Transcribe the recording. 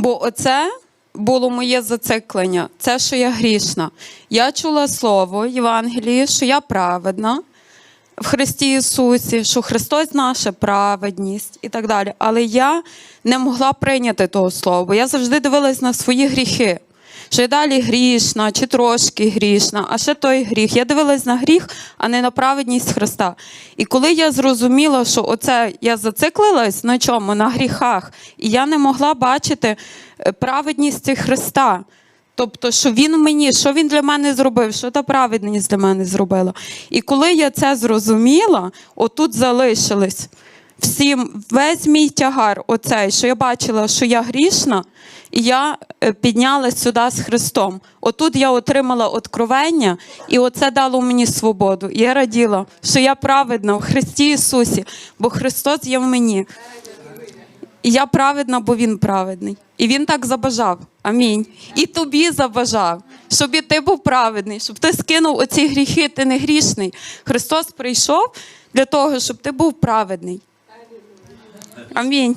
Бо оце було моє зациклення, це, що я грішна. Я чула слово Євангелії, що я праведна в Христі Ісусі, що Христос наша праведність і так далі. Але я не могла прийняти того слова. Я завжди дивилась на свої гріхи. Що я далі грішна, чи трошки грішна, а ще той гріх. Я дивилась на гріх, а не на праведність Христа. І коли я зрозуміла, що оце я зациклилась на чому? На гріхах, і я не могла бачити е, праведність Христа. Тобто, що він мені, що він для мене зробив, що та праведність для мене зробила. І коли я це зрозуміла, отут залишились всім весь мій тягар, оцей, що я бачила, що я грішна, і я е, піднялась сюди з Христом. Отут я отримала откровення, і оце дало мені свободу. І я раділа, що я праведна в Христі Ісусі, бо Христос є в мені. І я праведна, бо Він праведний. І Він так забажав. Амінь. І тобі забажав, щоб і ти був праведний, щоб ти скинув оці гріхи, ти не грішний. Христос прийшов для того, щоб ти був праведний. Амінь.